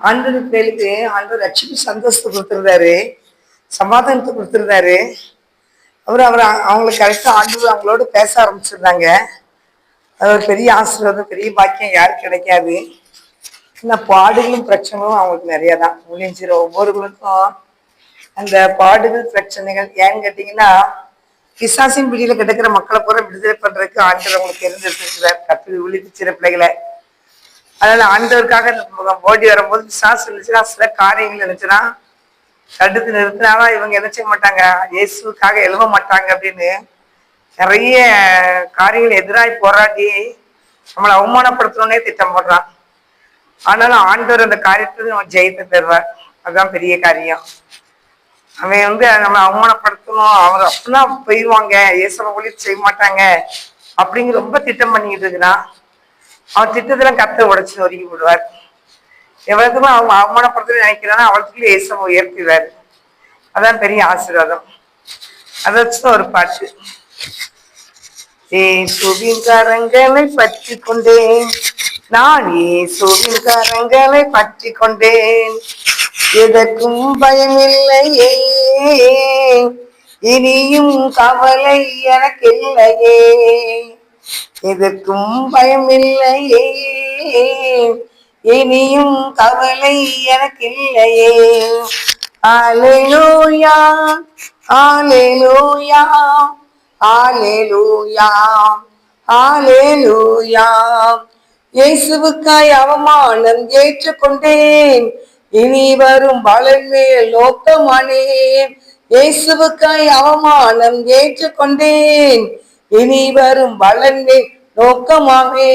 ஆண்டு பிள்ளைகளுக்கு ஆண்டவர் லட்சுமி சந்தோஷத்தை கொடுத்துருந்தாரு சமாதானத்தை கொடுத்துருந்தாரு. அவர் அவர் அவங்களுக்கு கரெக்டாக ஆண்டவர் அவங்களோட பேச ஆரம்பிச்சிருந்தாங்க. அது ஒரு பெரிய ஆசீர்வாதம் பெரிய பாக்கியம் யாருக்கு கிடைக்காது. இந்த பாடுகளும் பிரச்சனைகளும் அவங்களுக்கு நிறையா தான் முடிஞ்சிட ஒவ்வொருவருக்கும் அந்த பாடுகள் பிரச்சனைகள் ஏன்னு கேட்டிங்கன்னா பிசாசின் பிடியில் கிடக்கிற மக்களை பூரா விடுதலை பண்ணுறதுக்கு ஆண்டவர் அவங்களுக்கு இருந்திருக்கிறார் கத்து விழித்து சிற பிள்ளைகளை. அதனால ஆண்டவருக்காக ஓடி வரும்போது பிசாசு இருந்துச்சுன்னா சில காரியங்கள் இருந்துச்சுன்னா தடுத்து நிறுத்தினாதான் இவங்க என்ன செய்ய மாட்டாங்க? இயேசுக்காக எழுவ மாட்டாங்க அப்படின்னு நிறைய காரியங்கள் எதிராக போராடி நம்மளை அவமானப்படுத்தணும்னே திட்டம் போடுறான். ஆனாலும் ஆண்டவர் அந்த காரியத்துல நம்ம ஜெயித்து தருவார். அதுதான் பெரிய காரியம். அவன் வந்து நம்மளை அவமானப்படுத்தணும். அவங்க அப்படின்னா போயிடுவாங்க இயேசுவை ஒளி செய்ய மாட்டாங்க. அப்படிங்கிற ரொம்ப திட்டம் பண்ணிக்கிட்டு இருக்கிறான் அவன் திட்டத்துல கத்த உடைச்சு நொறுக்கி விடுவார் எவ்வளவுக்குமே அவங்க அவமானப்படுத்த நினைக்கிறானா அவளுக்குள்ள ஏசம் உயர்த்திடுவார் அதான் பெரிய ஆசீர்வாதம். அதை வச்சு ஒரு பாட்டு. ஏசுவின் கரங்களை பற்றி கொண்டேன் நான் ஏசுவின் கரங்களை பற்றி கொண்டேன் எதற்கும் பயமில்லையே இனியும் கவலை எனக்கில்லையே. எதற்கும் பயமில்லையே. இனியும் கவலை எனக்கில்லையே. ஆலேலூயா ஆலேலூயா ஆலேலூயா ஆலேலூயா இயேசுவுக்காய் அவமானம் ஏற்றுக்கொண்டேன். இனி வரும் பலன் நோக்கமானேன். இயேசுவுக்காய் அவமானம் ஏற்றுக்கொண்டேன். இனி வரும் வளர்ந்தே மேல் நோக்கமாவே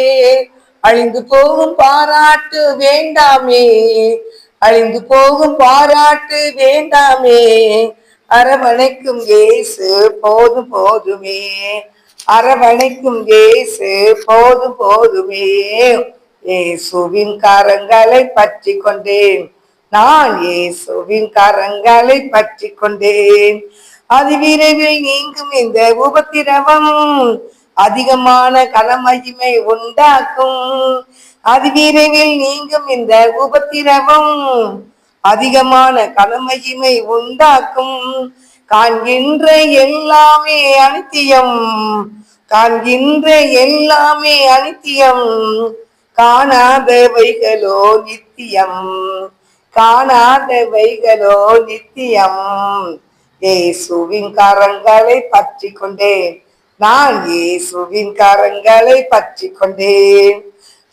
அழிந்து போகும் பாராட்டு வேண்டாமே அழிந்து போகும் பாராட்டு வேண்டாமே அரவணைக்கும் ஏசு போதும் போதுமே அரவணைக்கும் ஏசு போதும் போதுமே. ஏசுவின் கரங்களை பற்றி கொண்டேன் நான் ஏசுவின் கரங்களை பற்றி கொண்டேன். அது விரைவில் நீங்கும் இந்த உபத்திரவம் அதிகமான கனமகிமை உண்டாக்கும். அது விரைவில் நீங்கும் இந்த உபத்திரவம் அதிகமான கனமகிமை உண்டாக்கும். காண்கின்ற எல்லாமே அனித்தியம் காண்கின்ற எல்லாமே அனித்தியம். காணாதவைகளோ நித்தியம் காணாதவைகளோ நித்தியம். இயேசுவின் கரங்களை பற்றி கொண்டேன் நான் இயேசுவின் கரங்களை பற்றி கொண்டேன்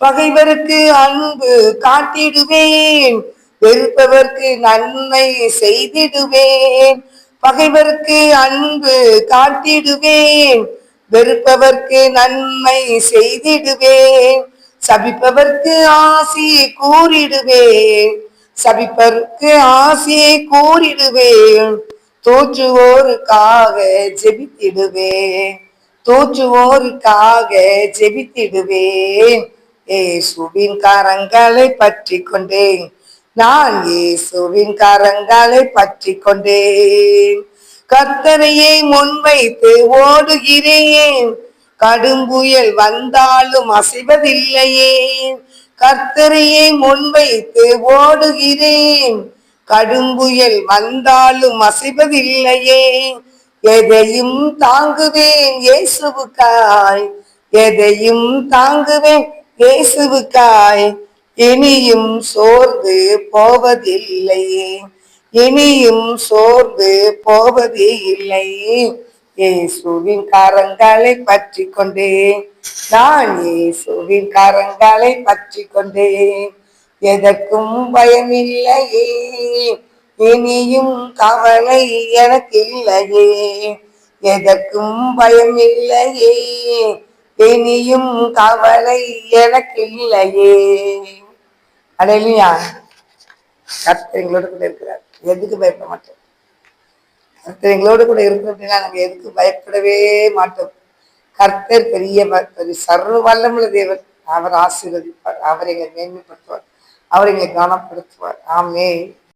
பகைவருக்கு அன்பு காட்டிடுவேன். வெறுப்பவர்க்கு நன்மை செய்திடுவேன். பகைவருக்கு அன்பு காட்டிடுவேன். வெறுப்பவர்க்கு நன்மை செய்திடுவேன். சபிப்பவர்க்கு ஆசி கூறிடுவேன். சபிப்பவர்க்கு ஆசியை கூறிடுவேன். தோற்றுவோருக்காக ஜெபித்திடுவேன். தோற்றுவோருக்காக ஜெபித்திடுவேன். ஏசுவின் கரங்களை பற்றி கொண்டேன் நான் இயேசுவின் கரங்களை பற்றி கொண்டேன் கத்தரையை முன்வைத்து ஓடுகிறேன். கடும் புயல் வந்தாலும் அசைவதில்லையே. கர்த்தரையை முன்வைத்து ஓடுகிறேன். கடும் புயல் வந்தாலும் அசைவதில்லையே. எதையும் தாங்குவேன் இயேசுவுக்காய். எதையும் தாங்குவேன் இயேசுவுக்காய். இனியும் சோர்ந்து போவதில்லையே. இனியும் சோர்ந்து போவதே இல்லை இயேசுவின் கரங்களை பற்றி கொண்டேன் நான் இயேசுவின் கரங்களை பற்றி கொண்டேன் எதற்கும் பயமில்லையே. இனியும் கவலை எனக்கு இல்லையே எதற்கும் பயமில்லையே. இனியும் கவலை எனக்கு இல்லையே அடையிலையா கர்த்தர் எங்களோட கூட இருக்கிறார். எதுக்கு பயப்பட மாட்டோம்? கர்த்தர் எங்களோட கூட இருக்கிறோம் அப்படின்னா நாங்கள் எதுக்கு பயப்படவே மாட்டோம். கர்த்தர் பெரிய பெரிய சர்வ வல்லமுள்ள தேவர் அவர் ஆசீர்வதிப்பார். அவர் எங்களை மேன்மைப்படுத்துவார். அவர் எங்களை கவனப்படுத்துவார். ஆமே